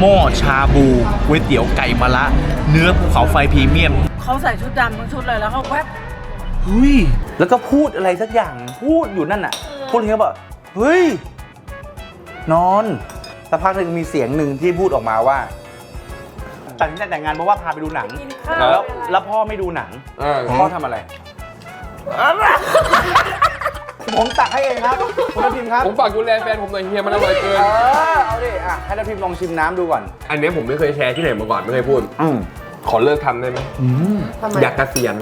หม้อชาบูก๋วยเตี๋ยวไก่มะระเนื้อภูเขาไฟพรีเมียมเขาใส่ชุดดำทั้งชุดเลยแล้วเขาแวบเฮ้ยแล้วก็พูดอะไรสักอย่างพูดอยู่นั่นน่ะ พูดอย่างเงี้ยแบบเฮ้ย นอนสักพักหนึ่งมีเสียงหนึ่งที่พูดออกมาว่าตัดสินใจแต่งงานเพราะว่าพาไปดูหนัง กินข้าวแล้วแล้วพ่อไม่ดูหนัง เออพ่อทำอะไร ผมตักให้เองครับ คุณทัพทิมครับ ผมฝากดูแลแฟนผมหน่อยเฮียมันอร่อยเกิน เออ เอาดิ อะ ให้ทัพทิมลองชิมน้ำดูก่อน อันเนี้ยผมไม่เคยแชร์ที่ไหนมาก่อนไม่เคยพูด อืมขอเลิกทำได้ไหมอยากเกษียณ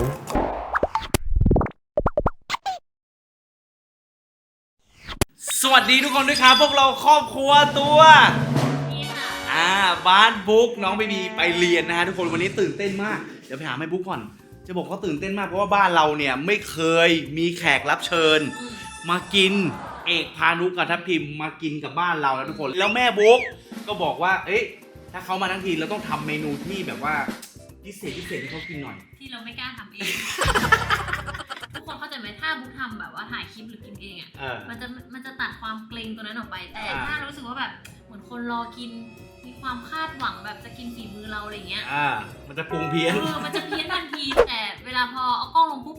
สวัสดีทุกคนด้วยครับ พวกเราครอบครัวตัวอ่าบ้านบุ๊กน้องเบบีไปเรียนนะฮะทุกคนวันนี้ตื่นเต้นมาก เดี๋ยวไปหาแม่บุ๊กก่อน จะบอกว่าตื่นเต้นมากเพราะว่าบ้านเราเนี่ยไม่เคยมีแขกรับเชิญ มากินเอกพานุกับทัพทิมมากินกับบ้านเราแล้วทุกคน แล้วแม่บุ๊กก็บอกว่า เอ๊ะถ้าเขามาทั้งทีเราต้องทำเมนูที่แบบว่าพิเศษพิเศษให้เขากินหน่อย ที่เราไม่กล้าทำเอง ทุกคนเข้าใจไหมถ้าบุ๊กทำแบบว่าถ่ายคลิปหรือกินเองอะ เออ มันจะมันจะตัดความเกรงตัวนั้นออกไป แต่อ่า ถ้ารู้สึกว่าแบบเหมือนคนรอกิน มีความคาดหวังแบบจะกินฝีมือเราอะไรเงี้ยอ่า มันจะปรุงเพี้ยน เออมันจะเพี้ยนทันที แต่เวลาพอเอากล้องลงปุ๊บ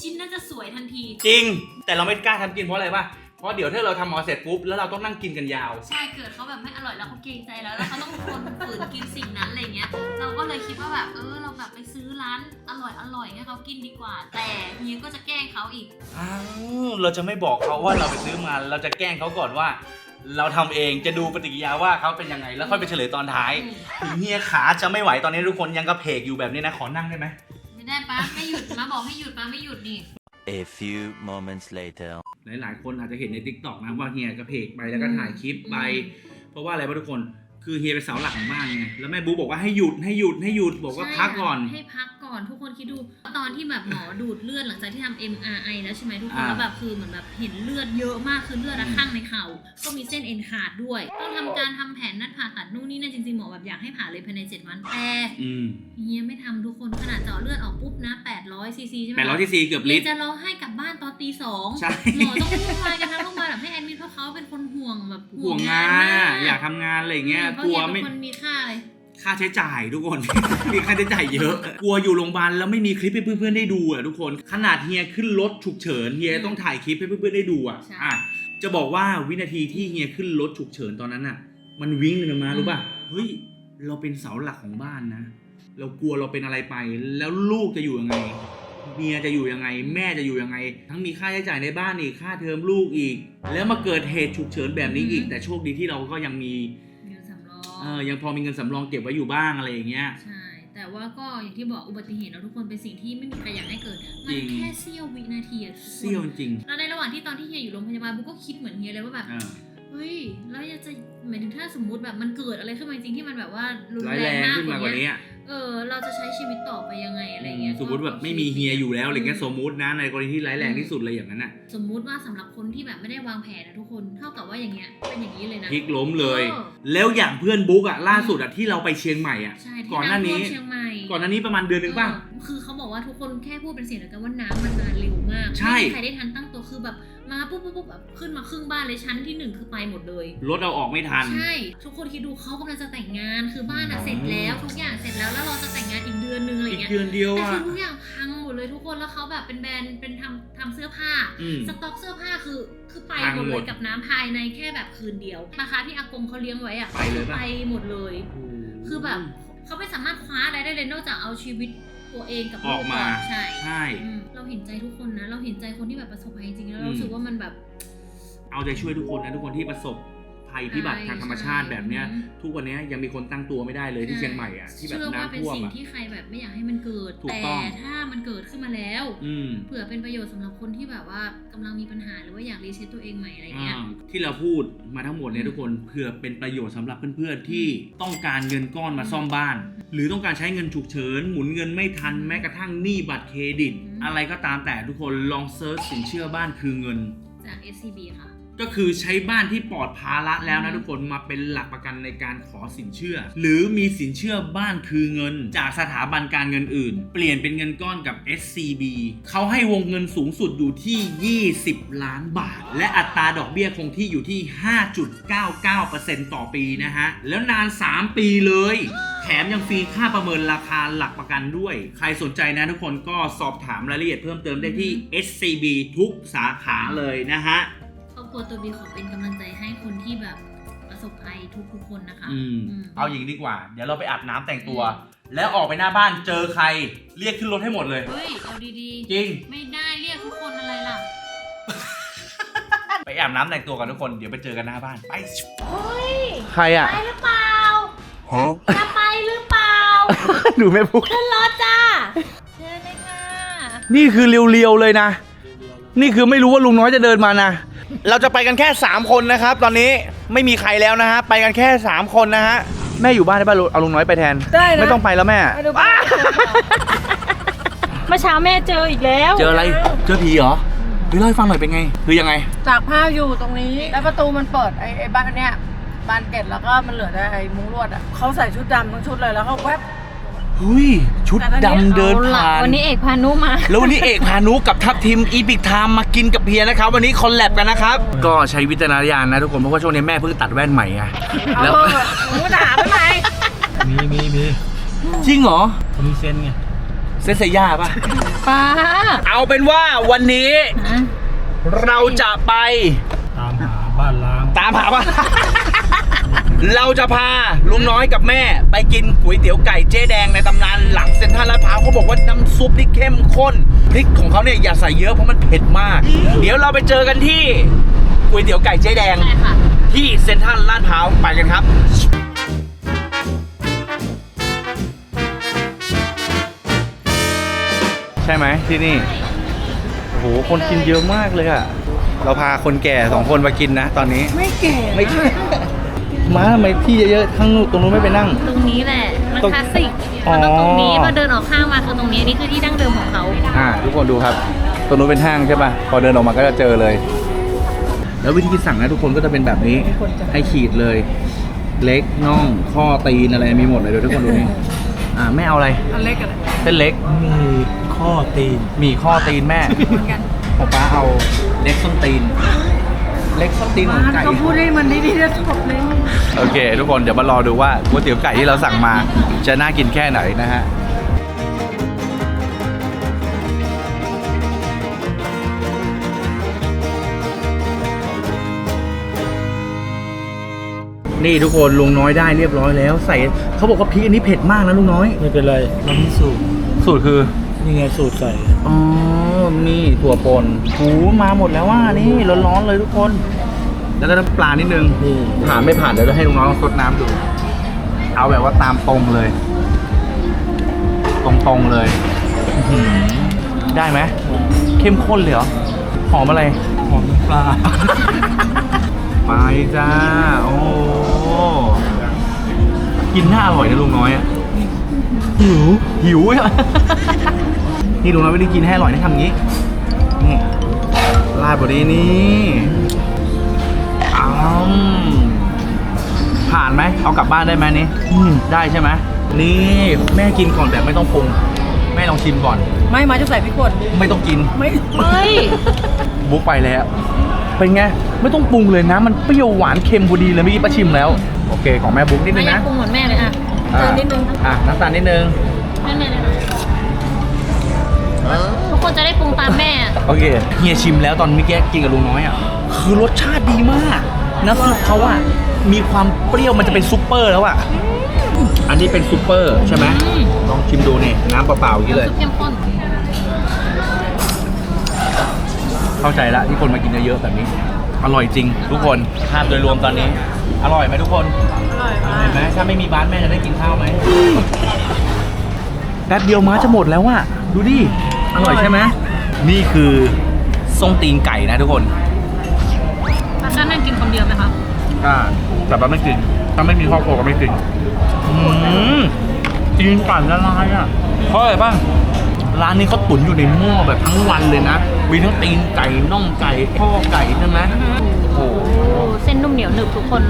ชิ้นน่าจะสวยทันที จริง แต่เราไม่กล้าทำกินเพราะอะไรป่ะเพราะเดี๋ยวถ้าเราทำออกมาเสร็จปุ๊บแล้วเราต้องนั่งกินกันยาว ใช่เกิดเขาแบบไม่อร่อยแล้วเขาเกรงใจแล้วแล้วเขาต้องทนฝืนกินสิ่งนั้นอะไรเงี้ย เราก็เลยคิดว่าแบบเออเราแบบไปซื้อร้านอร่อยอร่อยให้เขากินดีกว่า แต่เฮียก็จะแกล้งเขาอีก อ้าวเราจะไม่บอกเขาว่าเราไปซื้อมา เราจะแกล้งเขาก่อนว่า เราทำเองจะดูปฏิกิริยาว่าเขาเป็นยังไง แล้วค่อยไปเฉลยตอนท้ายถึงเฮียขาจะไม่ไหวตอนนี้ทุกคนยังกระเพกอยู่แบบนี้นะขอนั่งได้ไหมไม่ได้ปะไม่หยุดมาบอกให้หยุดปะไม่หยุดนี่ A few moments later. หลายๆ คนอาจจะเห็นในทิกตอกนะว่าเฮียกระเพกไปแล้วก็ถ่ายคลิปไป เพราะว่าอะไรบ้างทุกคน คือเฮียเป็นเสาหลักของบ้านไงแล้วแม่บูบอกว่าให้หยุดให้หยุดให้หยุดบอกว่าใช่พักก่อนให้พักก่อนทุกคนคิดดู ตอนที่แบบหมอดูดเลือดหลังจากที่ทำ MRI แล้วใช่ไหมทุกคนอ่าแล้วแบบคือเหมือนแบบเห็นเลือดเยอะมากคือเลือดอะข้างในเข่า ก็มีเส้นเอ็นขาดด้วย ต้องทำการทำแผนนัดผ่าตัดนู่นนี่นั่นจริงๆหมอแบบอยากให้ผ่าเลยภายใน7วันแต่อืมเฮียไม่ทำทุกคนขนาดเจาะเลือดออกปุ๊บนะ800ซีซีใช่ไหมแปดร้อยที่สี่เกือบเฮีลิยตรจะร้องไห้กลับบ้านตอนตีสองใช่ หมอต้องวุ่นวายกันทั้งโรงพยาบาลแบบให้แอดมิดเพราะเขาเป็นคนห่วงแบบห่วงงานมอะอยากทำงานอะไรอย่างเงี้ยเพราะกลัวเฮียเป็ไม่นคนมีค่าเลยค่าใช้จ่ายทุกคน มีค่าใช้จ่ายเยอะ กลัวอยู่โรงพยาบาลแล้วไม่มีคลิปให้เพื่อนๆได้ดูอะทุกคน ขนาดเฮียขึ้นรถฉุกเฉินเฮียต้องถ่ายคลิปให้เพื่อนๆได้ดูอะใช่ อะ จะบอกว่าวินาทีที่เฮียขึ้นรถฉุกเฉินตอนนั้นอะ มันวิ่งเลยนะมารู้ป่ะ เฮ้ย เราเป็นเสาหลักของบ้านนะ เรากลัวเราเป็นอะไรไป แล้วลูกจะอยู่ยังไง เมียจะอยู่ยังไง แม่จะอยู่ยังไง ทั้งมีค่าใช้จ่ายในบ้านอีก ค่าเทอมลูกอีก แล้วมาเกิดเหตุฉุกเฉินแบบนี้อีก แต่โชคดีที่เราก็ยังมี เงินสำรองเออยังพอมีเงินสำรองเก็บไว้อยู่บ้างอะไรอย่างเงี้ย ใช่ แต่ว่าก็อย่างที่บอกอุบัติเหตุเราทุกคนเป็นสิ่งที่ไม่มีใครอยากให้เกิด มัจรินง แค่เสี้ยววินาทีอะทุกคนเซี่ยวจริงแล้วในระหว่างที่ตอนที่เฮียอยู่โรงพยาบาลบุ๊กก็คิดเหมือนเฮียเลยว่าแบบอ่าเฮ้ยแล้วจะหมายถึงถ้าสมมุติแบบมันเกิดอะไรขึ้นมาจริงที่มันแบบว่ารุนร้ายแรแรงงมากขึ้นมากกว่านี้อะเออเราจะใช้ชีวิตต่อไปยังไงอะไรเงี้ยสมมติแบบไม่มีเฮียอยู่แล้วอะไรเงี้ยสมมุตินะในกรณีที่ร้ายแรงที่สุดเลยอย่างนั้นน่ะสมมุติว่าสำหรับคนที่แบบไม่ได้วางแผนนะทุกคนเท่ากับว่าอย่างเงี้ยเป็นอย่างนี้เลยนะพลิกล้มเลยเออแล้วอย่างเพื่อนบุ๊กอะล่าสุดอะที่เราไปเชียงใหม่อะใช่ที่ก่อนหน้านี้ำท่วมเชียงใหม่ก่อนหน้านี้ประมาณเดือนหนึงป่ะเออคือเขาบอกว่าทุกคนแค่พูดเป็นเสียงเดียวกันว่าน้ำมันมาเร็วมากใช่ไม่มีใครได้ทันตั้งตัวคือแบบ มาปุ๊บปุ๊บปุ๊บแบบขึ้นมาครึ่งบ้านเลยชั้นที่หนึ่งคือไปหมดเลย รถเราออกไม่ทัน ใช่ ทุกคนคิดดูเขากำลังจะแต่งงานคือบ้านอะเสร็จแล้วทุกอย่างเสร็จแล้วแล้วเราจะแต่งงานอีกเดือนนึงอะไรอีกเงี้ยเดือนเดียวแต่อะ คือทุกอย่างพังหมดเลยทุกคนแล้วเขาแบบเป็นแบรนด์เป็นทำทำเสื้อผ้า อืม สต็อกเสื้อผ้าคือคือไปพังหมดหมเลดยกับน้ำภายในแค่แบบคืนเดียวนะคะที่อากงเขาเลี้ยงไว้อะไปเลยปะไปหมดเลย คือแบบเขาไม่สามารถคว้าอะไรได้เลยนอกจากเอาชีวิต ตัวเองกับอลูอกกมาก่อนใช่ใช่ อืมเราเห็นใจทุกคนนะ เราเห็นใจคนที่แบบประสบภัยจริงๆแล้วอืมเรารู้สึกว่ามันแบบ เอาใจช่วยทุกคนนะทุกคนที่ประสบ ภัยพิบัติใช่ทางธรรมชาติแบบเนี้ยอืมทุกวันเนี้ยยังมีคนตั้งตัวไม่ได้เลยที่เชียงใหม่อะที่แบบเชื่อว่าน้ำเป็นท่วมสิ่งอะที่ใครแบบไม่อยากให้มันเกิดถูกแต่ต้องถ้ามันเกิดขึ้นมาแล้วอืมเผื่อเป็นประโยชน์สำหรับคนที่แบบว่ากำลังมีปัญหาหรือว่าอยากรีเซ็ตตัวเองใหม่อะไรเงี้ยอ่าที่เราพูดมาทั้งหมดเนี่ยทุกคนเพื่อเป็นประโยชน์สำหรับเพื่อนๆที่ต้องการเงินก้อนมาซ่อมบ้าน หรือต้องการใช้เงินฉุกเฉินหมุนเงินไม่ทันแม้กระทั่งหนี้บัตรเครดิตอืมอะไรก็ตามแต่ทุกคนลองเซิร์ชสินเชื่อบ้านคือเงินจาก SCB ค่ะ ก็คือใช้บ้านที่ปลอดภาระแล้วนะทุกคนมาเป็นหลักประกันในการขอสินเชื่อ หรือมีสินเชื่อบ้านคือเงิน จากสถาบันการเงินอื่น เปลี่ยนเป็นเงินก้อนกับ SCB เขาให้วงเงินสูงสุดอยู่ที่ 20 ล้านบาท และอัตราดอกเบี้ยคงที่อยู่ที่ 5.99%ต่อปีนะฮะ แล้วนาน 3 ปีเลยแถมยังฟรีค่าประเมินราคาหลักประกันด้วย ใครสนใจนะทุกคนก็สอบถามรายละเอียดเพิ่มเติมได้ที่ SCB ทุกสาขาเลยนะฮะ ครอบครัวตัวบีขอเป็นกำลังใจให้คนที่แบบประสบภัยทุกๆคนนะคะ อืมอืม เอาอย่างนี้ดีกว่า เดี๋ยวเราไปอาบน้ำแต่งตัว แล้วออกไปหน้าบ้านเจอใคร เรียกขึ้นรถให้หมดเลย เฮ้ยเอาดีจริง ๆ ไม่ได้เรียกทุกคนอะไรล่ะ ไปอาบน้ำแต่งตัวกันทุกคน เดี๋ยวไปเจอกันหน้าบ้าน ไป เฮ้ย ใครอะ ไปหรือเปล่า จะไปหรือเปล่า ดูแม่พุกขึ้นรถจ้าเชิญเลยค่ะ นี่คือเรียวๆเลยนะ นี่คือไม่รู้ว่าลุงน้อยจะเดินมานะ เราจะไปกันแค่ 3 คนนะครับ ตอนนี้ไม่มีใครแล้วนะฮะ ไปกันแค่ 3 คนนะฮะ แม่อยู่บ้านได้ป่ะเอาลุงน้อยไปแทน ได้นะ ไม่ต้องไปแล้วแม่ ไปดูบ้านเมื่อเช้าแม่เจออีกแล้วเจออะไร เจอผีเหรอเฮ้ยเล่าให้ฟังหน่อยเป็นไง คือยังไง ตากผ้าอยู่ตรงนี้ แล้วประตูมันเปิดไอ้ไอ้บ้านเนี้ยบานเกล็ดแล้วก็มันเหลือแต่ไอ้มุ้งลวดอะเขาใส่ชุดดำทั้งชุดเลยแล้วเขาแวบ เฮ้ยชุดดำเดินผ่าน วันนี้เอกพานุมา แล้ววันนี้เอกพานุกับทัพทีมอีพิกไทม์มากินกับเพียนะครับ วันนี้คอลแลบกันนะครับ ก็ใช้วิจารณญาณนะทุกคน เพราะว่าช่วงนี้แม่เพิ่งตัดแว่นใหม่ไงเอาแล้วเถอะหนูจะหาไปไหนมีมีมีจริงเหรอเขามีเส้นไงเซนเซย่าป่ะป้าเอาเป็นว่าวันนี้เราจะไป ตามหาบ้านล้างตามหาว่า เราจะพาลุงน้อยกับแม่ ไปกินก๋วยเตี๋ยวไก่เจ๊แดงในตำนานหลังเซ็นทรัลลาดพร้าวเขาบอกว่าน้ำซุปนี่เข้มข้นพริกของเขาเนี่ยอย่าใส่เยอะเพราะมันเผ็ดมาก เดี๋ยวเราไปเจอกันที่ก๋วยเตี๋ยวไก่เจ๊แดงใช่ค่ะ ที่เซ็นทรัลลาดพร้าวไปกันครับ ใช่ไหมที่นี่โอ้โหคนกินเยอะมากเลยอะเราพาคนแก่สองคนมากินนะ ตอนนี้ไม่แก่ไม่ใช่ มาทำไมที่เยอะๆข้างนู้นตรงนู้นไม่ไปนั่ง ตรงนี้แหละ มันตรงคลาสสิกอ๋อมันต้องตรงนี้พอเดินออกข้างมาคือตรงนี้นี่คือที่ดั้งเดิมของเขาอ่าทุกคนดูครับตรงนู้นเป็นห้างใช่ป่ะพอเดินออกมาก็จะเจอเลย แล้ววิธีสั่งนะทุกคนก็จะเป็นแบบนี้ให้ขีดเลย เล็กน่องข้อตีนอะไรมีหมดเลยเดี๋ยวทุกคนดูนี่อ่าไม่เอาอะไรอันเล็กอะไรเส้นเล็กมีข้อตีนมีข้อตีนแม่เหมือนกันของป้าเอาเล็กส้นตีน เล็กส้นตีนของไก่เขาพูดให้มันดีๆจะจบเลยโอเค ทุกคนเดี๋ยวมารอดูว่าก๋วยเตี๋ยวไก่ที่เราสั่งมาจะน่ากินแค่ไหนนะฮะนี่ทุกคนลุงน้อยได้เรียบร้อยแล้ว ใส่เขาบอกว่าพริกอันนี้เผ็ดมากนะลุงน้อย ไม่เป็นไรเรามีสูตรสูตรคือ นี่ไงสูตรใส่อ๋อ นี่ถั่วป่นหูมาหมดแล้วว่านี่ร้อนๆเลยทุกคน แล้วก็น้ำปลานิดนึงนี่ผ่านไม่ผ่านเดี๋ยวเราให้ลุงน้องซดน้ำดู เอาแบบว่าตามตรงเลย ตรงๆเลยอื้อหือได้ไหมเข้มข้นเลยเหรอ หอมอะไร หอมน้ำปลา ไปจ้า โอ้โหกินหน้าอร่อยนะลุงน้อยอะหิวหิวอะ นี่ลุงน้อยไม่ได้กินให้อร่อยนะทำอย่างนี้นี่ลาดบดีนี่อ้าวผ่านไหมเอากลับบ้านได้ไหมนี่อืมได้ใช่ไหมนี่แม่กินก่อนแบบไม่ต้องปรุงแม่ลองชิมก่อน ไม่มาจะใส่พริกป่นไม่ต้องกินไม่เฮ้ยบุ๊กไปแล้วเป็นไงไม่ต้องปรุงเลยนะ มันเปรี้ยวหวานเค็มพอดีเลยเมื่อกี้ป้าชิมแล้ว โอเคของแม่บุ๊กนิดนึไม่งอยานะกปรุงเหมือนแม่เลยอะอ่าเติมนิดนึงอะน้ำตาลนิดนึง ปรุงตามแม่อะโอเคเฮียชิมแล้วตอนเมื่อกี้กินกับลุงน้อยอะคือรสชาติดีมากน้ำซุปเขาอะมีความเปรี้ยวมันจะเป็นซุปเปอร์แล้วอะอันนี้เป็นซุปเปอร์ใช่ไหมอืมลองชิมดูนี่น้ำเปล่าๆอย่างนี้เลย ซุปเข้มข้นเข้าใจละที่คนมากินเยอะๆแบบนี้ อร่อยจริง ทุกคนภาพโดยรวมตอนนี้ อร่อยไหมทุกคนอร่อยมาเห็กนไหมถ้าไม่มีบ้านแม่จะได้กินข้าวไหมแป๊บเดียวม้าจะหมดแล้วอะดูดิอร่อยใช่ไหม นี่คือส้มตีนไก่นะทุกคนป้าก้านั่งกินคนเดียวไหมคะอ่าแต่ว่าไม่กิน ถ้าไม่มีครอบครัวก็ไม่กินอืมตีนไก่ละลายอะเพราะอะไรบ้างร้านนี้เขาตุ๋นอยู่ในหม้อแบบทั้งวันเลยนะ มีทั้งตีนไก่น่องไก่ข้อไก่ใช่ไหมโอ้โหเส้นนุ่มเหนียวหนึบทุกคน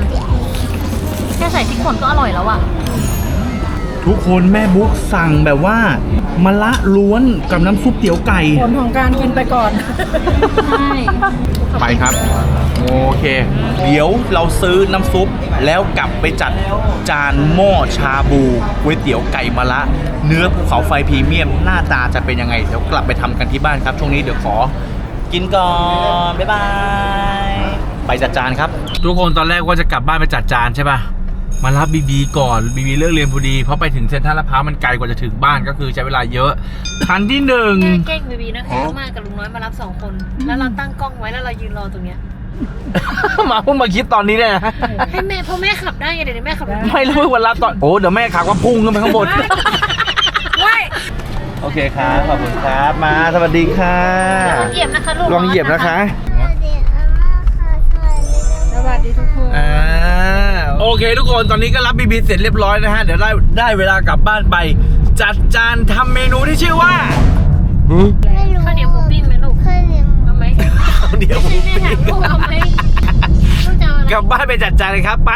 แค่ใส่พริกป่นก็อร่อยแล้วอะ ทุกคนแม่บุ๊กสั่งแบบว่ามะละล้วนกับน้ำซุปเตี๋ยวไก่ ผลของการกินไปก่อน ใช่ไปครับ โอเค เดี๋ยวเราซื้อน้ำซุปแล้วกลับไปจัดจานหม้อชาบูก๋วยเตี๋ยวไก่มะละ เนื้อภูเขาไฟพรีเมียมหน้าตาจะเป็นยังไง เดี๋ยวกลับไปทำกันที่บ้านครับ ช่วงนี้เดี๋ยวขอ กินก่อน บ๊ายบาย ไปจัดจานครับ ทุกคนตอนแรกว่าจะกลับบ้านไปจัดจานใช่ป่ะ มารับบีบีก่อนบีบีเลิกเรียนพอดี เพราะไปถึงเซ็นทรัลลาดพร้าวมันไกลกว่าจะถึงบ้านก็คือใช้เวลาเยอะ คันที่หนึ่งแม่เก้งบีบีนะคะมากกับลุงน้อยมารับสองคน แล้วเราตั้งกล้องไว้แล้วเรายืนรอตรงเนี้ยมาเพิ่งมาคิดตอนนี้เลยนะให้แม่เพราะแม่ขับได้ไงเดี๋ยวแม่ขับรถไม่รู้วันรับตอนโอ้เดี๋ยวแม่ขับว่าพุ่งขึ้นไปข้างบนโอเคครับขอบคุณครับมาสวัสดีค่ะเหยียบนะคะลูกลองเหยียบนะคะ โอเคทุกคนตอนนี้ก็รับบีบีเสร็จเรียบร้อยนะฮะ เดี๋ยวได้ได้เวลากลับบ้านไป จัดจานทำเมนูที่ชื่อว่าข้าวเหนียวหมูปิ้งไหมลูกเอาไหมเดี๋ยวไม่ใช่แม่ถามลูกเอาไหมลูกจะเอาอะไร กลับบ้านไปจัดจานเลยครับไป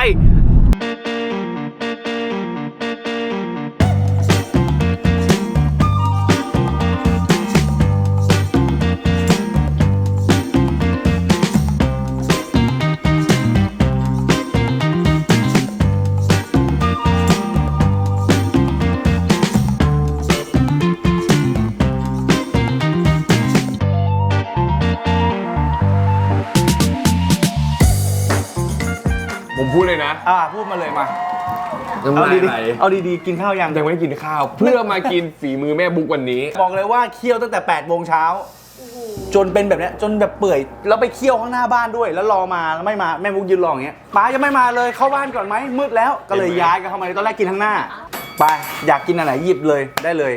อ่าพูดมาเลยมา น้ำเอาลายดีไหลๆเอาดีๆ กินข้าวยังยังไม่ได้กินข้าว เพื่อมากินฝีมือแม่บุ๊กวันนี้ บอกเลยว่าเคี่ยวตั้งแต่8ปดโมงเช้าจนเป็นแบบเนี้ยจนแบบเปื่อยแล้วไปเคี่ยวข้างหน้าบ้านด้วย แล้วรอมาแล้วไม่มาแม่มุกยืนรออย่างเงี้ยป้ายังไม่มาเลยเข้าบ้านก่อนไหมมืดแล้วก็เลยเห็นไหมย้ายกันเข้ามาตอนแรกกินข้างหน้า ไปอยากกินอันไหนหยิบเลยได้เลย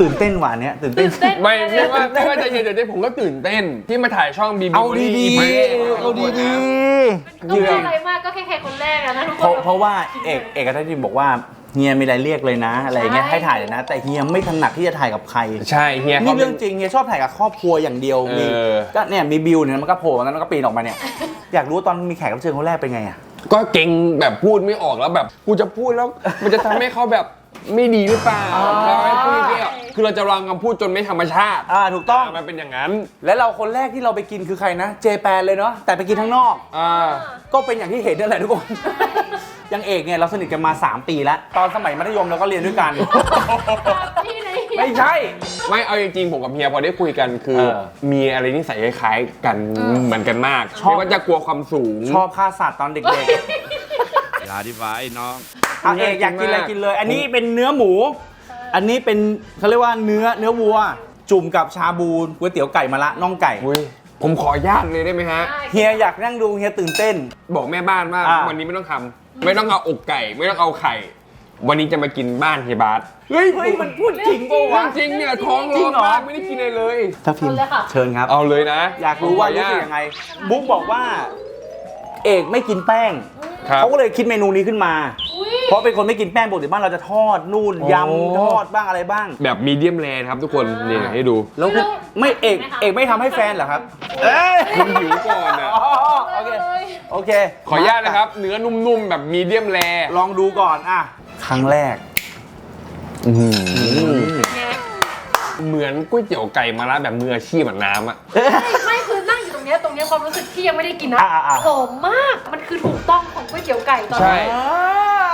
ตื่นเต้นหวานเนี้ยตื่นเต้นไม่ไม่ว่าไม่ว่าจะเย็นจะได้ผมก็ตื่นเต้นที่มาถ่ายช่องบีบีเอาดีๆเอาดีก็ไม่อะไรมากก็แค่แค่คนแรกอะนะทุกๆเพคราะน เพราะว่าเอกเอกทัศน์บอกว่าเฮียมีอะไรเรียกเลยนะ อะไรเงี้ยใช่ ให้ถ่ายเลยนะ แต่เฮียไม่ถนัดที่จะถ่ายกับใคร ใช่เฮียนี่เขาเรื่องจริงเฮียชอบถ่ายกับครอบครัวอย่างเดียวมีเออ ก็เนี่ยมีบิวเนี่ยมันก็โผล่มาแล้วมันก็ปีนออกมาเนี่ย อยากรู้ตอนมีแขกรับเชิญคนแรกเป็นไงอะ ก็เก่งแบบพูดไม่ออกแล้วแบบกูจะพูดแล้ว มันจะทำให้เขาแบบ ไม่ดีหรือเปล่าอ๋อเราไม่พูดไม่ออกคือเราจะวางคำพูดจนไม่ธรรมชาติอ่าถูกต้อง มันเป็นอย่างนั้นและเราคนแรกที่เราไปกินคือใครนะ เจแปนเลยเนาะแต่ไปกินข้างนอก อ่าก็เป็นอย่างที่เห็นนั่นแหละทุกคน อยังเอกเนี่ยเราสนิทกันมา 3 ปีแล้ว ตอนสมัยมัธยมเราก็เรียนด้วยกันนี่เลยไม่ใช่ ไม่เอาจริงๆผมกับเฮียพอได้คุยกันคือ เออ มีอะไรนิสัยคล้ายๆกันเหมือนกันมากชอบไม่ว่าจะกลัวความสูง ชอบฆ่าสัตว์ตอนเด็ก อย่าดีไว้น้องๆเอาเอกอยากกินอะไรกินเลย อันนี้เป็นเนื้อหมู อันนี้เป็นเขาเรียกว่าเนื้อเนื้อวัว จุ่มกับชาบูก๋วยเตี๋ยวไก่มะละน่องไก่อุ้ยผมขออนุญาตเลยได้ไหมฮะ เฮียอยากนั่งดูเฮียตื่นเต้น บอกแม่บ้านว่าอ่า วันนี้ไม่ต้องทำไม่ต้องเอาอกไก่ ไม่ต้องเอาไข่ วันนี้จะมากินบ้านเฮียบาสเฮ้ยเฮ้ยมันพูดจริงปะวะ จริงเนี่ยท้องจริร้องงเหรอ มากไม่ได้กินอะไรเลย ถ้าพิมพ์เชิญครับ เอาเลยนะอยากรู้ว่ารู้สึกยังไง บุ๊กบอกว่า เอกไม่กินแป้ง ครับ เขาก็เลยคิดเมนูนี้ขึ้นมา เพราะเป็นคนไม่กินแป้งปกติบ้านเราจะทอดนู่นโอ้ยำทอดบ้างอะไรบ้าง แบบมีเดียมแรครับทุกคนนี่ให้ดูแล้วคือไม่เอกเอกไม่ทำให้แฟนเหรอครับเอ้ยคุณหิวก่อนอะอ๋อโอเคโอเคขออนุญาตนะครับ เนื้อนุ่มๆแบบมีเดียมแรลองดูก่อนอะครั้งแรก เหมือนก๋วยเตี๋ยวไก่มะระแบบมืออาชีพแบบน้ำอะ ไม่คือนั่งอยู่ตรงเนี้ยตรงเนี้ยความรู้สึกที่ยังไม่ได้กินนะอะอะอะหอมมากมันคือถูกต้องของก๋วยเตี๋ยวไก่ตอนใช่ นี้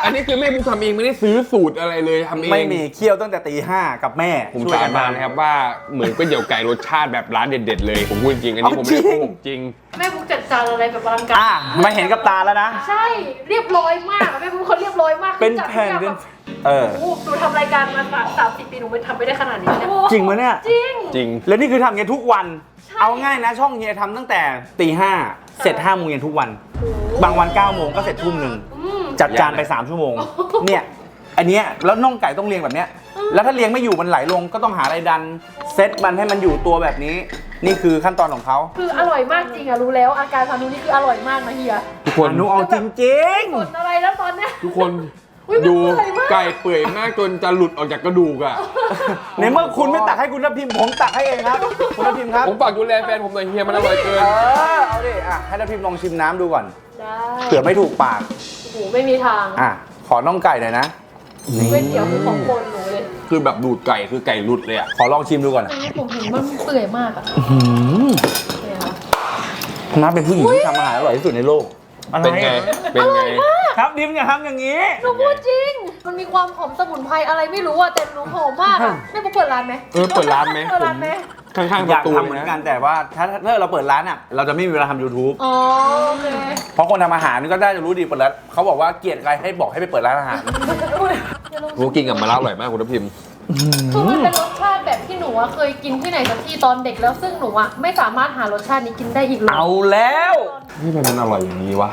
อันนี้คือแม่บุ๊กทำเองไม่ได้ซื้อสูตรอะไรเลยทำเองไม่มีเคี่ยวตั้งแต่ตีห้ากับแม่ผมช่วยสากันบานนะครับว่าเหมือนก๋วยเตี๋ยวไก่รสชาติแบบร้านเด็ดๆเลย ผมพูดจริง อันนี้ผมไม่ได้โกหกจริง แม่บุ๊กจัดจานอะไรแบบอลังการอะมาเห็นกับตาแล้วนะ ใช่เรียบร้อยมากแม่บุ๊กเขาเรียบร้อยมากเป็นจัดแผ่นทุกเป็อย่านง เออ โอ้โหหนูทำรายการมาสามสิบปีหนูไม่ทำไม่ได้ขนาดนี้เนี่ยจริงไหมเนี่ย จริง จริง แล้วนี่คือทำเงี้ยทุกวัน เอาง่ายนะช่องเฮียทำตั้งแต่ตีห้าเสร็จห้าโมงเย็นทุกวัน บางวัน9ก้าโมงก็เสร็จทุ่มหนึ่งอืมจัดจานไป 3 ชั่วโมง เนี่ย อันเนี้ยแล้วน่องไก่ต้องเรียงแบบเนี้ย แล้วถ้าเรียงไม่อยู่มันไหลลงก็ต้องหาอะไรดัน เซตมันให้มันอยู่ตัวแบบนี้ นี่คือขั้นตอนของเขาคืออร่อยมากจริงอะรู้แล้ว อาการพานุนี่คืออร่อยมากนะเฮียทุกคน อนุเอาจริงกดอะไรแล้วตอนเนี้ย ทุกคน ดูไก่เปื่อยมากจนจะหลุดออกจากกระดูกอะ ในเมื่อคุณไม่ตักให้คุณทัพทิมผมตักให้เองครับ คุณทัพทิมครับผมฝากดูแลแฟนผมหน่อยเฮียมันอร่อยเกิน เออเอาดิอะให้ทัพทิมลองชิมน้ำดูก่อนได้เผื่อไม่ถูกปากโอ้โหไม่มีทางอะขอน่องไก่หน่อยนะ ก๋วยเตี๋ยวคือของคนหนูเลยคือแบบดูดไก่คือไก่หลุดเลยอะขอลองชิมดูก่อนอันนี้ผมเห็นมันเปื่อยมากอะเนี่ยค่ะน้าเป็นผู้หญิงที่ทำอาหารอร่อยที่สุดในโลก เป็นไง เป็นไง ครับดิมอย่าทำอย่างนี้ หนูพูดจริง มันมีความหอมสมุนไพรอะไรไม่รู้อะแต่หนูหอมมากอะแม่ปุ๊กเปิดร้านไหมเออเปิดร้านไหม เปิดร้านไหมข้างๆปอยากระตูทำเหมือนกันแต่ว่าถ้าถ้าเราเปิดร้านอะเราจะไม่มีเวลาทำ YouTube อ๋อโอเคเพราะคนทำอาหารก็ได้จะรู้ดีเปิดร้านเขาบอกว่าเกลียดใครให้บอกให้ไปเปิดร้านอาหาร กูกินกับมะระอร่อยมากคุณทัพทิม คือมันเป็นรสชาติแบบที่หนูอะเคยกินที่ไหนสักที่ตอนเด็กแล้วซึ่งหนูอะไม่สามารถหารสชาตินี้กินได้อีกเลยเอาแล้ว นี่มันมันอร่อยอย่างนี้วะ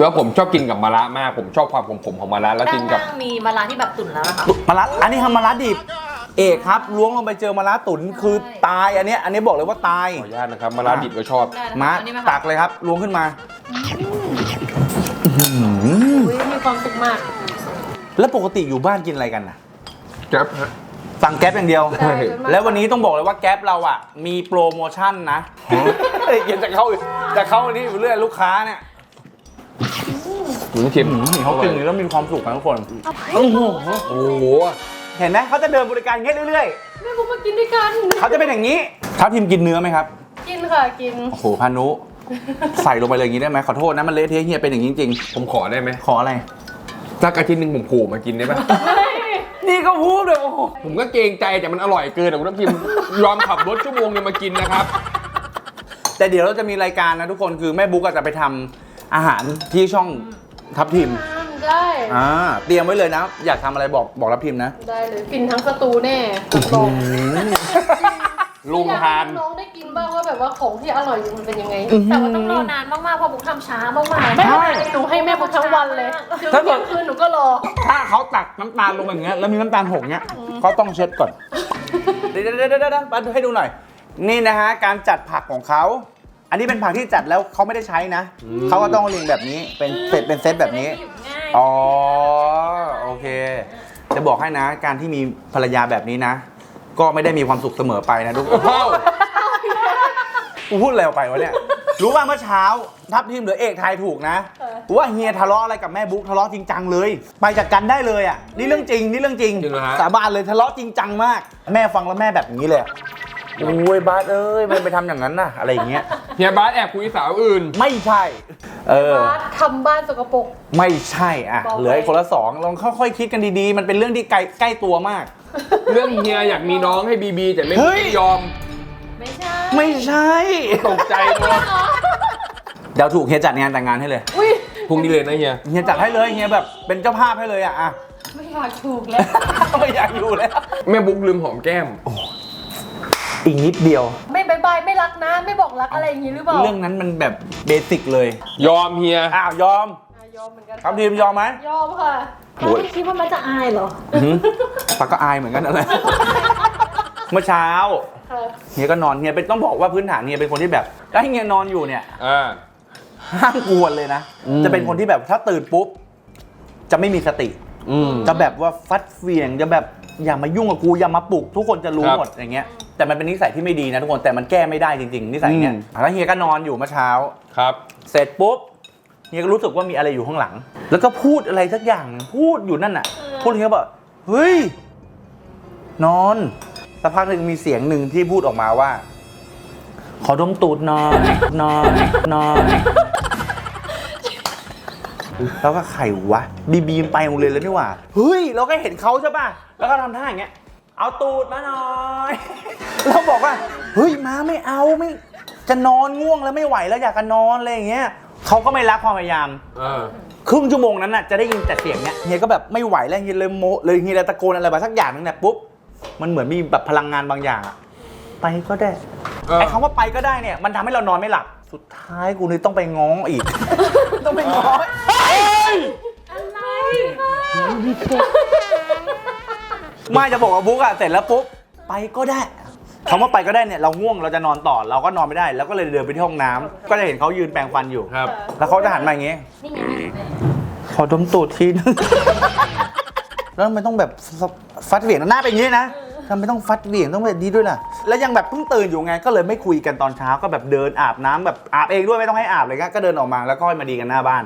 แล้วผมชอบกินกับมะระมาก ผมชอบความขมๆของมะระแล้วกินกับมีมะระที่แบบตุ๋นแล้วนะคะ มะระอันนี้ทำมะระดิบ เอกครับล้วงลงไปเจอมะระตุ๋นคือตายอันเนี้ยอันนี้บอกเลยว่าตาย ขออนุญาตนะครับมะระดิบก็ชอบมาอันนี้ไหมคะตักเลยครับล้วงขึ้นมา อุ๊ยมีความสุขมาก แล้วปกติอยู่บ้านกินอะไรกันนะ แก๊ปฮะ สั่งแก๊ปอย่างเดียว ใช่ส่วนมากแล้ววันนี้ต้องบอกเลยว่าแก๊ปเราอะ มีโปรโมชั่นนะเฮ้ยยังจะเข้าจะเข้าอันนี้อยู่เรื่อยลูกค้าเนี่ยคุณทัพทิมเขากินอย่างนี้แล้วมีความสุขกันทุกคนโอ้โหโอ้โห เห็นไหมเขาจะเดินบริการอย่างเงี้ยเรื่อยแม่ปุ๊กมากินด้วยกัน ๆ เขาจะเป็นอย่างนี้ทัพทีมกินเนื้อไหมครับ กินค่ะกิน โอ้โหพานุ ใส่ลงไปเลยอย่างนี้ได้ไหมขอโทษนะมันเละเทะเฮียเป็นอย่างนี้จริงผมขอได้ไหมๆขออะไร สักอาทิตย์หนึ่งผมโผล่มากินได้ปะ นี่ก็พูดเลยโอ้โหผมก็เกรงใจแต่มันอร่อยเกินแต่คุณทัพทิมยอมขับรถชั่วโมงนึงมากินนะครับ แต่เดี๋ยวเราจะมีรายการนะทุกคนคือแม่บุ๊กอาจจะไปทำอาหารที่ช่องทัพทีมได้ อ่าเตรียมไว้เลยนะ อยากทำอะไรบอกบอกทัพทีมนะได้เลยฟินทั้งสตูแน่บอกลงทานอยกให้น้องได้กิน บ้างว่าแบบว่าของที่อร่อยมันเป็นยังไง แต่ว่าต้องรอนานมากๆเพราะบุ๊กทำช้ามากๆไม่เป็นไรหนูให้แม่บุ๊กทั้งวันเลยถึงถ้าเที่เกิยดงคืนหนูก็รอ ถ้าเขาตักน้ำตาลลงไปอย่างเงี้ยแล้วมีน้ำตาลหกเงี้ยเขาต้องเช็ดก่อนเดี๋ยวเดี๋ยวเดี๋ยวเดี๋ยวมาให้ดูหน่อย นี่นะฮะการจัดผักของเขา อันนี้เป็นผักที่จัดแล้วเขาไม่ได้ใช้นะเขาก็ต้องเรียงแบบนี้เป็นเซตเป็นเซตแบบนี้จะได้หยิง่ายอ๋อโอเค จะบอกให้นะ การที่มีภรรยาแบบนี้นะ ก็ไม่ได้มีความสุขเสมอไปนะทุกคนว้าว กูพูดอะไรออกไปวะเนี่ย รู้ว่าเมื่อเช้าทัพทีมหรือเอกทายถูกนะว่าเฮียทะเลาะอะไรกับแม่บุ๊กทะเลาะจริงจังเลย ไปจากกันได้เลยอะ นี่เรื่องจริงนี่เรื่องจริง จริงเหรอฮะ สาบานเลยทะเลาะจริงจังมาก แม่ฟังแล้วแม่แบบนี้เลยโอ้ยบาสเอ้ยมันไปทำอย่างนั้นน่ะอะไรอย่างเงี้ย เฮียบาสแอบคุยสาวอื่น ไม่ใช่ เออ บาสทำบ้านสกปรก ไม่ใช่อะ บอกไว้เหลืออีกคนละสองลองค่อยๆคิดกันดีๆ มันเป็นเรื่องที่ใกล้ใกล้ตัวมาก เรื่องเฮียอยากมีน้องให้บีบีแต่ไม่เฮ้ย ยอม ไม่ใช่ไม่ใช่ ตกใจหมดเดี๋ยวถูกเฮียจัดงานแต่งงานให้เลยอุ้ยพรุ่งนี้เลยนะเฮียเฮียจัดให้เลยเฮียแบบเป็นเจ้าภาพให้เลยอะอะไม่อยากถูกแล้ว ไม่อยากอยู่แล้ว แม่บุ๊กลืมหอมแก้ม อีกนิดเดียว ไม่บายบายไม่รักนะ ไม่บอกรักอะไรอย่างนี้หรือเปล่าเรื่องนั้นมันแบบเบสิกเลย ยอมเฮีย อ้าวยอมอะยอมเหมือนกันครับทีมยอมไหม ยอมค่ะ โอ้ย ไม่คิดว่ามันจะอายเหรออื้อหือปากก็อายเหมือนกันอะไร เมื่อเช้าค่ะเฮียก็นอนเฮียเป็นต้องบอกว่าพื้นฐานเฮียเป็นคนที่แบบถ้าเฮียนอนอยู่เนี่ย อ่า ห้ามกวนเลยนะ อืม จะเป็นคนที่แบบถ้าตื่นปุ๊บ จะไม่มีสติ อืม จะแบบว่าฟัดเฟียงจะแบบอย่ามายุ่งกับกูอย่ามาปลุก ทุกคนจะรู้ครับหมดอย่างเงี้ย แต่มันเป็นนิสัยที่ไม่ดีนะทุกคนแต่มันแก้ไม่ได้จริงๆนิสัยเนี้ยอืมแล้วเฮียก็นอนอยู่เมื่อเช้า ครับ เสร็จปุ๊บเฮียก็รู้สึกว่ามีอะไรอยู่ข้างหลัง แล้วก็พูดอะไรสักอย่างหนึ่งพูดอยู่นั่นน่ะ พูดเฮียบอกเฮ้ยนอน สักพักหนึ่งมีเสียงหนึ่งที่พูดออกมาว่า ขอดมตูดหนอนนอนนอนแล้วก็ไข่วะ บีบีมไปโรงเรียนแล้วนี่หว่าเฮ้ยเราก็เห็นเขาใช่ป่ะแล้วก็ทำท่าอย่างเงี้ยเอาตูดมาหน่อยเราบอกว่าเฮ้ยมาไม่เอาไม่จะนอนง่วงแล้วไม่ไหวแล้วอยากจะนอนอะไรอย่างเงี้ยเขาก็ไม่รักความพยายาม เออ ครึ่งชั่วโมงนั้นน่ะจะได้ยินแต่เสียงเนี้ยเฮียก็แบบไม่ไหวแล้วเฮียเลยโมเลยเฮียเลยตะโกนอะไรมาสักอย่างนึงเนี่ยปุ๊บ มันเหมือนมีแบบพลังงานบางอย่างอะไปก็ได้เออ ไอ้คำว่าไปก็ได้เนี่ย มันทำให้เรานอนไม่หลับ สุดท้ายกูเลยต้องไปง้ออีก ต้องไปง้อไม่จะบอกว่าบุ๊กอะเสร็จแล้วปุ๊บไปก็ได้คำว่าไปก็ได้เนี่ยเราง่วงเราจะนอนต่อเราก็นอนไม่ได้ แล้วก็เลยเดินไปที่ห้องน้ำก็จะเห็นเขายืนแปรงฟันอยู่ ครับ แล้วเขาจะหันมาอย่างงี้ นี่ไงขขอดมตูดทีนึง แล้วทำไมต้องแบบ ฟัดเหวี่ยงหน้าเป็นอย่างนี้นะทำไมต้องฟัดเหวี่ยงต้องแบบนี้ด้วยล่ะ แล้วยังแบบเพิ่งตื่นอยู่ไง ก็เลยไม่คุยกันตอนเช้าก็แบบเดินอาบน้ำแบบอาบเองด้วยไม่ต้องให้อาบเลยก็เดินออกมาแล้วก็ค่อยมาดีกันหน้าบ้าน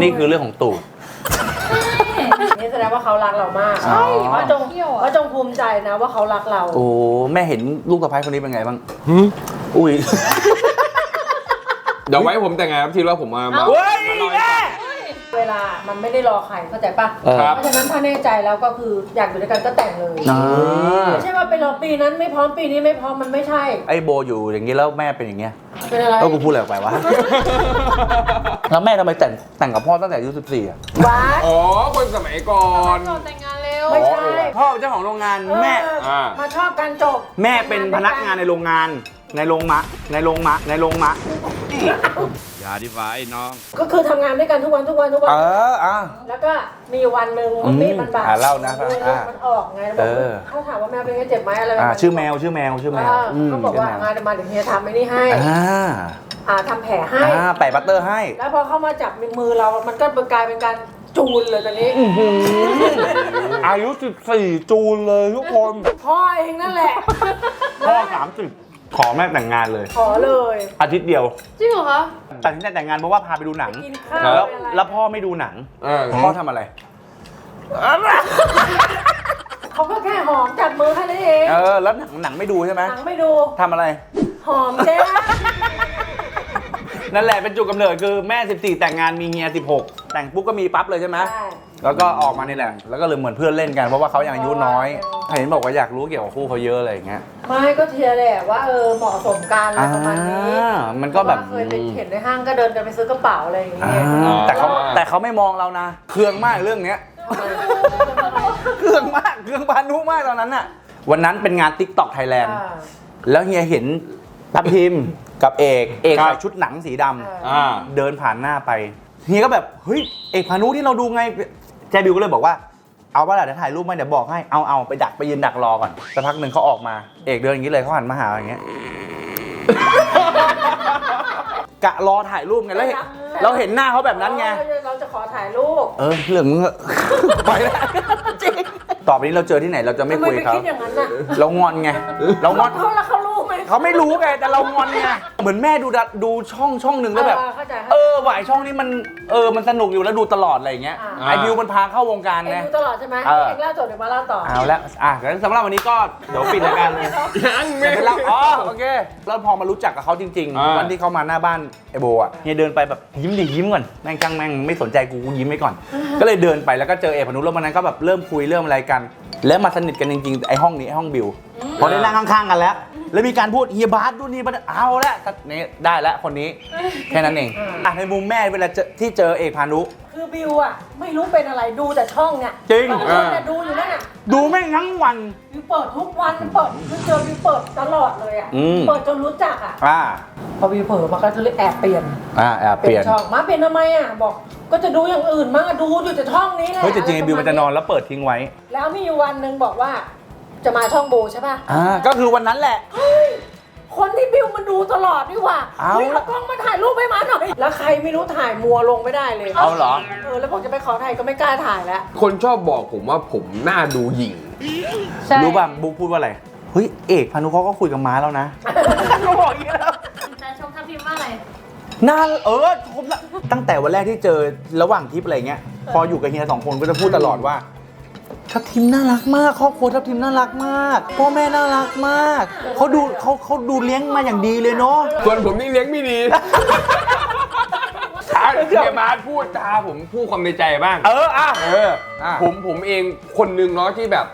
นี่คือเรื่องของตูด นี่แสดงว่าเขารักเรามากใช่ ว่าจงว่าจงภูมิใจนะว่าเขารักเรา โอ้แม่เห็นลูกสะพ้ายคนนี้เป็นไงบ้างอุ้ย เดี๋ยวไว้ผมแต่งงานครับทีว่าผมมามา เฮ้ย เวลามันไม่ได้รอใครเข้าใจปะเออ ครับ เพราะฉะนั้นถ้าแน่ใจแล้วก็คืออยากอยู่ด้วยกันก็แต่งเลยอ่าไม่ใช่ว่าไปรอปีนั้นไม่พร้อมปีนี้ไม่พร้อมมันไม่ใช่ไอ้โบอยู่อย่างนี้แล้วแม่เป็นอย่างเงี้ยเป็นอะไรแล้วกูพูดอะไรออกไปวะ แล้วแม่ทำไมแต่งแต่งกับพ่อตั้งแต่อายุ14อะว้าอ๋อ คนสมัยก่อนแต่งงานเร็ว ไม่ใช่ พ่อเป็นเจ้าของโรงงานแม่ เอออ่า มาชอบกันจบแม่เป็นพนักงานในโรงงานในโรงมะในโรงมะในโรงมะ อย่าดีฟ้าไอ้น้อง ก็คือทำงานด้วยกันทุกวันทุกวันทุกวัเอออะ แล้วก็มีอยู่วันหนึ่งมันมีดมันบาดอ่าเล่านะอออ่ามันออกไงแล้วบเออกอเขาถามว่าแม่เป็นไงเจ็บไหมอะไรอ่าประาณชื่อแมวชื่อแมวชื่อแมวเออมเขาบอกว่าชื่แมงานเดี๋ยวมาเดี๋ยวเฮียทำไอ้นี่ให้อ่าอ่าทำแผลให้ อ่าแปะบัตเตอร์ให้ แล้วพอเข้ามาจับในมือเรา มันก็กลายเป็นการจูนเลยตอนนี้ อายุ 14 จูนเลยทุกคน พ่อเองนั่นแหละพ่อ 30 ขอแม่แต่งงานเลย ขอเลย อาทิตย์เดียวจริงเหรอคะ ตัดสินใจแต่งงานเพราะว่าพาไปดูหนัง กินข้าวแล้วไปอะไรแล้วพ่อไม่ดูหนังเออ พ่อทำอะไร เขาก็แค่หอมจับมือแค่นั้นเองเออ แล้วหนังหนังไม่ดูใช่ไหมหนังไม่ดู ทำอะไร หอมเจ๊ นั่นแหละเป็นจุดกำเนิดคือแม่ 14 แต่งงานมีเมีย 16 แต่งปุ๊บก็มีปั๊บเลยใช่ไหม ใช่ แล้วก็ออกมานี่แหละ แล้วก็เลยเหมือนเพื่อนเล่นกันเพราะว่าเขายังอายุน้อยเห็นบอกว่าอยากรู้เกี่ยวกับคู่เขาเยอะอะไรอย่างเงี้ย ไม่ก็เทียร์แหละว่าเออเหมาะสมกันอะไรประมาณนี้อ่ามันก็แบบ เพราะว่าเคยไปเห็นในห้างก็เดินกันไปซื้อกระเป๋าอะไรอย่างเงี้อ่ายแต่เขาแต่เขาไม่มองเรานะเครื่องมากเรื่องเนี้ย เครื่องมากเครื่องพานุมากตอนนั้นน่ะ วันนั้นเป็นงาน TikTok Thailand อ่าแล้วเฮียเห็น ทัพทิมกับเอกเอกครับใส่ชุดหนังสีดำเอออ่า เดินผ่านหน้าไปเฮียก็แบบเฮ้ยเอกพานุที่เราดูไงแจบิวก็เลยบอกว่าเอาว่าเดี๋ยวถ่ายรูปมาเดี๋ยวบอกให้เอาเอาไปดักไปยืนดักรอก่อนสักพักหนึ่งเขาออกมาเอกเดินอย่างนี้เลยเขาหันมาหาอย่างเงี้ย กะรอถ่ายรูปไงแล้วเห็นเราเห็นหน้าเขาแบบนั้นไง เออเราจะขอถ่ายรูปเออเรื่องมึงอะไปแล้วจริงต่อไปนี้เราเจอที่ไหนเราจะไม่ทำไมคุยไปกับเขาคิดอย่างนั้นน่ะเรางอนไง เรางอน เขาแล้วเขารู้ไหม เขาไม่รู้ไงแต่เรางอนไงเหมือนแม่ดูดะดูช่องช่องหนึ่งแล้วแบบ เออเข้าใจ เออหวายช่องนี้มันเออมันสนุกอยู่แล้วดูตลอดอะไรอย่างเงี้ยอ่า ไอบิวมันพาเข้าวงการเอ็ไงงดูตลอดใช่ไหมเออ เอ็งเล่าจบเดี๋ยวมาเล่าต่อ เอาละอะงั้นสำหรับวันนี้ก็เดี๋ยวปิดรายการเลย ยังเดี๋ไม่ยวไปเล่าอ๋อ โอเค แล้วพอมารู้จักกับเขาจริงอ่า ๆ วันที่เขามาหน้าบ้านไอโบอะเฮียเดินไปแบบยิ้มดิยิ้มก่อน แม่งจังแม่งไม่สนใจกูกูยิ้มไว้ก่อน ก็เลยเดินไปแล้วก็เจอเอกพนุแล้ววันนั้นก็แบบเริ่มคุยเริ่มอะไรกัน แล้วมาสนิทกันจริงๆ ไอห้องนี้ไอ้ห้องบิว พอได้นั่งข้างๆกันแล้ว แล้วมีการพูดเฮียบาสดูนี่บาสเอาละนี่ได้แล้วคนนี้แค่นั้นเองอะในมุมแม่เวลาเจอที่เจอเอกพานุ คือบิวอะไม่รู้เป็นอะไรดูแต่ช่องเนี่ยจริง บางคนเนี่ยดูอยู่นั่นน่ะดูแม่งทั้งวัน บิวเปิดทุกวันเปิดคือเจอบิวเปิดตลอดเลยอะอืม เปิดจนรู้จักอะอ่าพอบิวเผลอมาก็เลยแอบเปลี่ยนอ่าแอบเปลี่ยนช่องมาเปลี่ยนทำไมอะบอก ก็จะดูอย่างอื่นมั่งอะดูอยู่แต่ช่องนี้แหละเฮ้ยแต่จริงๆบิวมันจะนอนแล้วเปิดทิ้งไว้ แล้วมีอยู่วันหนึ่งบอกว่า จะมาช่องโบใช่ป่ะ อ่าก็คือวันนั้นแหละคนที่บิวมันดูตลอดนี่หว่าเอา ฮ้ยเอากล้องมาถ่ายรูปให้มาหน่อย แล้วใครไม่รู้ถ่ายมัวลงไม่ได้เลย เอาเหรอ เออ แล้วบอกจะไปขอถ่ายก็ไม่กล้าถ่ายแล้ว คนชอบบอกผมว่าผมหน้าดูหยิ่ง ใช่รู้ป่ะบุ๊กพูดว่าอะไร เฮ้ยเอกพานุเขาก็คุยกับม้าแล้วนะเขาบอกอย่างนี้แล้ว แต่ชมทัพทิมว่าอะไร น่าเออชมละตั้งแต่วันแรกที่เจอระหว่างทริปอะไรเงี้ย พออยู่กับเฮียสองคนก็จะพูดตลอดว่า ทัพทิมน่ารักมากครอบครัวทัพทิมน่ารักมาก พ่อแม่น่ารักมากเขาดูเขาเขาดูเลี้ยงมาอย่างดีเลยเนาะ ส่วนผมนี่เลี้ยงไม่ดีถ้าเฮียมาร์ทพูดจาผมพูดความในใจบ้าง เอออะ เออ อะ ผมผมเองคนหนึ่งเนาะที่แบบ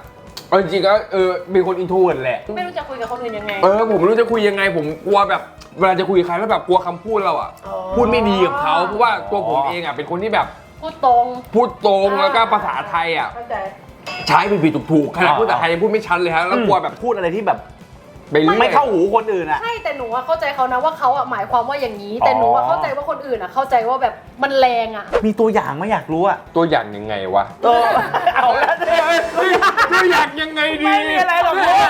เอาจริงๆก็เออเป็นคนอินโทรเวิร์ตแหละ ไม่รู้จะคุยกับคนอื่นยังไง เออผมไม่รู้จะคุยยังไง ผมกลัวแบบ เวลาจะคุยกับใครแล้วแบบกลัวคำพูดเราอะ อ๋อ พูดไม่ดีกับเขาเพราะว่าตัวผมเองอะเป็นคนที่แบบพูดตรง พูดตรงแล้วก็ภาษาไทยอะ เข้าใจ ใช้ผิดๆถูกๆขนาดพูดแต่ไทยยังพูดไม่ชัดเลยฮะแล้วกลัวแบบพูดอะไรที่แบบไปเรื่อยไม่เข้าหูคนอื่นอะ ใช่แต่หนูอะเข้าใจเขานะว่าเขาอะหมายความว่าอย่างนี้ แต่หนูอ๋อะอเข้าใจว่าคนอื่นอะเข้าใจว่าแบบมันแรงอะมีตัวอย่างไหมอยากรู้อะตัวอย่างยังไงวะเออเอาแล้วใช่ไหมตัวอย่างยังไงดีไม่มีอะไรหรอกลูก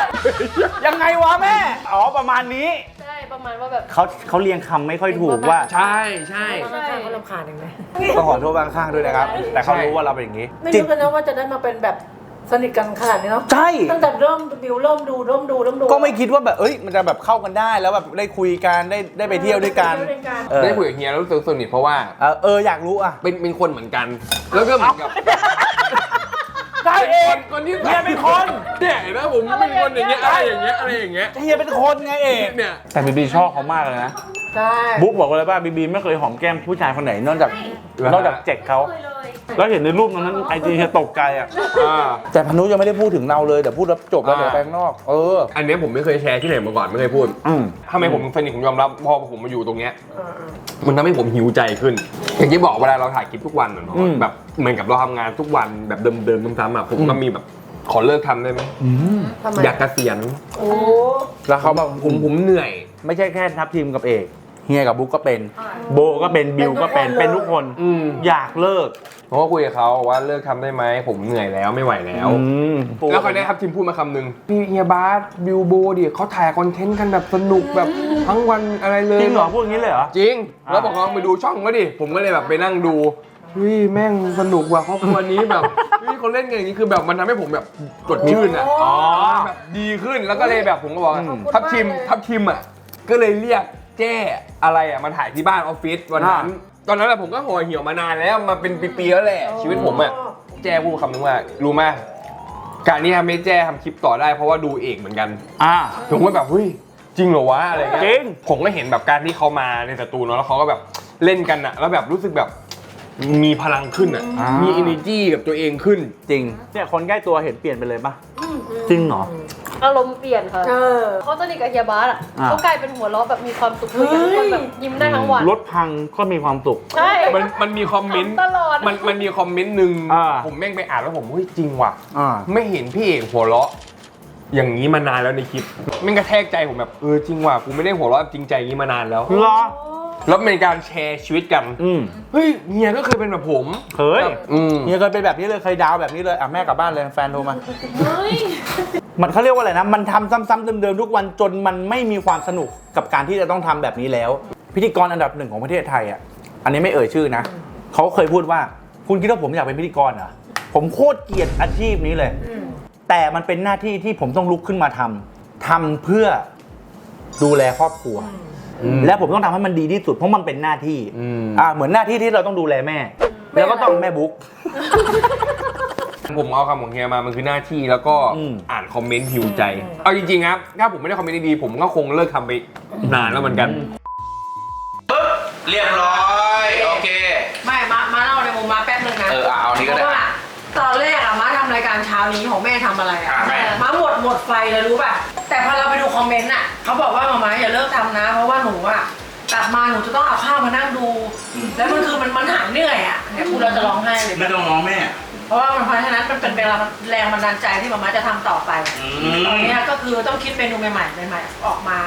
ยังไงวะแม่อ๋อประมาณนี้ใช่ประประมาณว่าแบบเขาเขาเรียงคำไม่ค่อยถูกว่าใช่ใช่ใช่เขาลำคาญเองไหมต้องขอโทษบางข้างด้วยนะครับแต่เขารู้ว่าเราเป็นอย่างนี้ไม่จริงรู้กันนะว่าจะได้มาเป็นแบบ สนิทกันขนาดนี้เนาะใช่ ตั้งแต่เริ่มบิวเริ่มดูเริ่มดูเริ่มดูก็ไม่คิดว่าแบบเอ้ยมันจะแบบเข้ากันได้แล้วแบบได้คุยกันได้ได้ไปเที่ยวด้วยกันไปเที่ยวด้วยกัน เออได้คุยกับเฮียแล้วรู้สึกสนิทเพราะว่า เออเอออยากรู้อะเป็นเป็นคนเหมือนกัน แล้วก็เหมือนกับได้เองคนที่เฮียเป็นคน เนี่ยเห็นไหมผมเป็นคนอย่างเงี้ยอะไรอย่างเงี้ยอะไรอย่างเงี้ยเฮียเป็นคนไงเอกเนี่ยแต่บีบีชอบเขามากเลยนะ ใช่บุ๊กบอกเลยว่าบีบีไม่เคยหอมแก้มผู้ชายคนไหนนอกจากนอกจากเจ็กเขาเคยเลย แล้วเห็นในรูปนั้นไอจีเฮียตกใจอะอ่า แต่พนุยังไม่ได้พูดถึงเราเลยเดี๋ยวพูดแล้วจบแล้วอ่า เดี๋ยวไปข้างนอก เออ อันเนี้ยผมไม่เคยแชร์ที่ไหนมาก่อนไม่เคยพูดอืม ทำไมผมสนิทผมยอมรับพอผมมาอยู่ตรงเนี้ยเออมันทำให้ผมหิวใจขึ้น อย่างที่บอกเวลาเราถ่ายคลิปทุกวันอะเนาะอืม แบบเหมือนกับเราทำงานทุกวันแบบเดิมๆซ้ำๆอะผมก็มีแบบขอเลิกทำได้ไหมทำไมอยากเกษียณโอ้ แล้วเขาแบบผมผมเหนื่อย ไม่ใช่แค่ทัพทีมกับเอก เฮียกับบุ๊กก็เป็น โบก็เป็นบิวก็เป็นเป็นทุกคนอืมอยากเลิกผมก็คุยกับเขาว่าเลิกทำได้ไหมผมเหนื่อยแล้วไม่ไหวแล้ว อืมแล้วเขาได้ครับทีมพูดมาคำหนึ่งพี่เฮียบาสบิวโบดิเขาถ่ายคอนเทนต์กันแบบสนุกแบบทั้งวันอะไรเลยจริงเหรอพูดอย่างนี้เลยเหรอ จริงอ่าแล้วบอกลองไปดูช่องก็ดิ ผมก็เลยแบบไปนั่งดูเฮ้ยแม่งสนุกว่ะครอบครัวนี้แบบเฮ้ยคนเล่นกันอย่างนี้คือแบบมันทำให้ผมแบบสดชื่นอะอ๋อ แบบดีขึ้นแล้วก็เลยแบบผมก็บอกว่าอืม ทัพทีมทัพทีมอะก็เลยเรียก แจ้อะไรอะมาถ่ายที่บ้านออฟฟิศวันนั้น ตอนนั้นแหละผมก็ห่อเหี่ยวมานานแล้วมาเป็นปีๆแล้วแหละ ชีวิตผมอะแจ้พูดคำนึงว่ารู้ไหมการที่ทำให้แจ้ทำคลิปต่อได้เพราะว่าดูเอกเหมือนกัน อ่าผมก็แบบเฮ้ยจริงเหรอวะอะไรเงี้ยจริงผมก็เห็นแบบการที่เขามาในสตูเนาะแล้วเขาก็แบบเล่นกันอะแล้วแบบรู้สึกแบบมีพลังขึ้นอะมี energy กับตัวเองขึ้นจริงเนี่ยคนใกล้ตัวเห็นเปลี่ยนไปเลยปะจริงเหรอ อารมณ์เปลี่ยนค่ะเออ เขาสนิทกับเฮียบาสอะอ่า เขากลายเป็นหัวเราะแบบมีความสุขคุยกับทุกคนแบบยิ้มได้ทั้งวันรถพังก็มีความสุข ใช่ มันมันมีคอมเมนต์ตลอด มันมันมีคอมเมนต์หนึ่งอ่า ผมแม่งไปอ่านแล้วผมเฮ้ยจริงว่ะ อ่า ไม่เห็นพี่เอกหัวเราะ อย่างนี้มานานแล้วในคลิปแม่งกระแทกใจผมแบบเออจริงว่ะกูไม่ได้หัวเราะแบบจริงใจอย่างนี้มานานแล้ว เหรอ แล้วเป็นการแชร์ชีวิตกันอืมเฮ้ยเฮียก็เคยเป็นแบบผมเคย แบบอืม เฮียเคยเป็นแบบนี้เลยเคยดาวแบบนี้เลยอะแม่กลับบ้านเลยแฟนโทรมา เฮ้ย มันเขาเรียกว่าอะไรนะ มันทำซ้ำๆเดิมๆทุกวันจนมันไม่มีความสนุกกับการที่จะต้องทำแบบนี้แล้ว พิธีกรอันดับหนึ่งของประเทศไทยอะอันนี้ไม่เอ่ยชื่อนะเขาเคยพูดว่าคุณคิดว่าผมอยากเป็นพิธีกรเหรอผมโคตรเกลียดอาชีพนี้เลยอืมแต่มันเป็นหน้าที่ที่ผมต้องลุกขึ้นมาทำทำเพื่อดูแลครอบครัว และผมต้องทำให้มันดีที่สุดเพราะมันเป็นหน้าที่อืมอ่าเหมือนหน้าที่ที่เราต้องดูแลแม่ แล้วก็ต้องแม่บุ๊ก ผมเอาคำของเฮียมามันคือหน้าที่แล้วก็อืม อ่านคอมเมนต์หิวใจ เอาจริงๆครับ ถ้าผมไม่ได้คอมเมนต์ดีๆผมก็คงเลิกทำไปนานแล้วเหมือนกัน เรียบร้อย โอเค ไม่มามาเล่าในมุมมาแป๊บนึงนะเออเอานี้ก็ได้ เพราะว่าตอนแรกอะมาทำรายการเช้านี้ของแม่ทำอะไรอะอะแม่ มาหมดหมดไฟเลยรู้ป่ะ แต่พอเราไปดูคอมเมนต์อะเขาบอกว่ามามาอย่าเลิกทำนะ เพราะว่าหนูอะ กลับมาหนูจะต้องเอาข้าวมานั่งดูแล้วมันคือมันมันหายเหนื่อยอะเนี่ยพูดเราจะร้องไห้เลย ไม่ต้องร้องแม่เพราะว่ามันเพราะฉะนั้นมันเป็นแรงแรงบันดาลใจที่มามาจะทำต่อไปตอนเนี้ยก็คือต้องคิดเมนูใหม่ๆใหม่ๆออกมา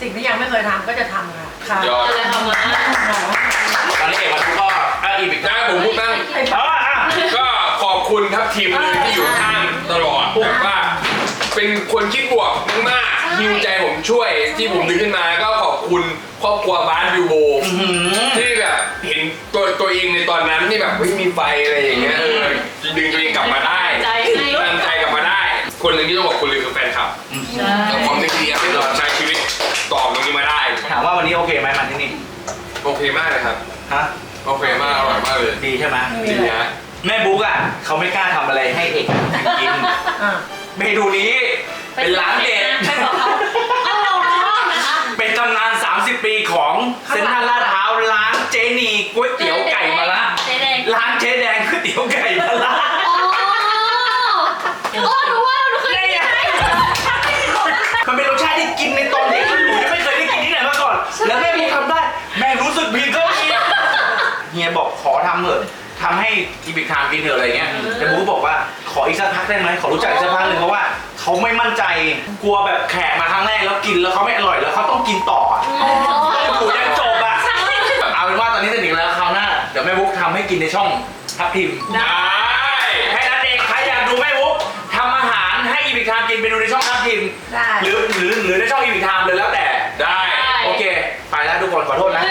สิ่งที่ยังไม่เคยทำก็จะทำค่ะค่ะยอดอะไรทำมาตอนนี้เอกมาทุกก็อะอีกได้ผมพูดบ้างอ่าอ่าก็ขอบคุณทัพทีมเลยที่อยู่ข้างตลอดแบบว่า เป็นคนคิดบวกมากๆฮิวใจผมช่วย ที่ผมดึงขึ้นมาก็ขอบคุณครอบครัวบ้านวิวโบที่แบบเห็นตัวตัวเองในตอนนั้นที่แบบเฮ้ยมีไฟอะไรอย่างเงี้ยเออดึงตัวเองกลับมาได้ใจให้กำลังใจกลับมาได้ คนหนึ่งที่ต้องบอกคุณเลยคือแฟนคลับใช่แล้วความที่ดีให้เราใช้ชีวิตต่อตรงนี้มาได้ ถามว่าวันนี้โอเคไหมมันที่นี่โอเคมากเลยครับฮะโอเคมากอร่อยมากเลยดีใช่ไหมดีนะแม่บุ๊กอะเขาไม่กล้าทำอะไรให้เอกกินอะ เมนูนี้เป็นร้านเด็ดไปบอกเขาอ๋อนะคะ เป็นตำนาน 30 ปีของเซ็นทรัลลาดพร้าวร้านเจนีก๋วยเตี๋ยวไก่มะระเจ๊แดง ร้านเจ๊แดงก๋วยเตี๋ยวไก่มะระอ๋อโอ้หนูว่าหนูเคยกินไหมมันเป็นรสชาติที่กินในตอนเด็กหนูยังไม่เคยได้กินที่ไหนมาก่อน แล้วแม่บุ๊กทำได้ แม่รู้สึกผิดก็มีเฮียบอกขอทำเถอะ ทำให้อีบิคามกินเถอะอะไรเงี้ยแต่บูกบอกว่าขออีกสักพักได้ไหมขอรู้จักอีกสักพักหนึ่งเพราะว่าเขาไม่มั่นใจกลัวแบบแขกมาครั้งแรกแล้วกินแล้วเขาไม่อร่อยแล้วเขาต้องกินต่ออะกูยังจบอะเอาเป็นว่าตอนนี้สนิทแล้วคราวหน้าเดี๋ยวแม่บุ๊กทำให้กินในช่องทับพิมได้ แค่นั้นเองใครอยากดูแม่บุ๊กทำอาหารให้อีบิคามกินไปดูในช่องทับพิม ได้ หรือหรือหรือในช่องอีบิคามเลยแล้วแต่ได้ โอเค ไปแล้วทุกคนขอโทษนะ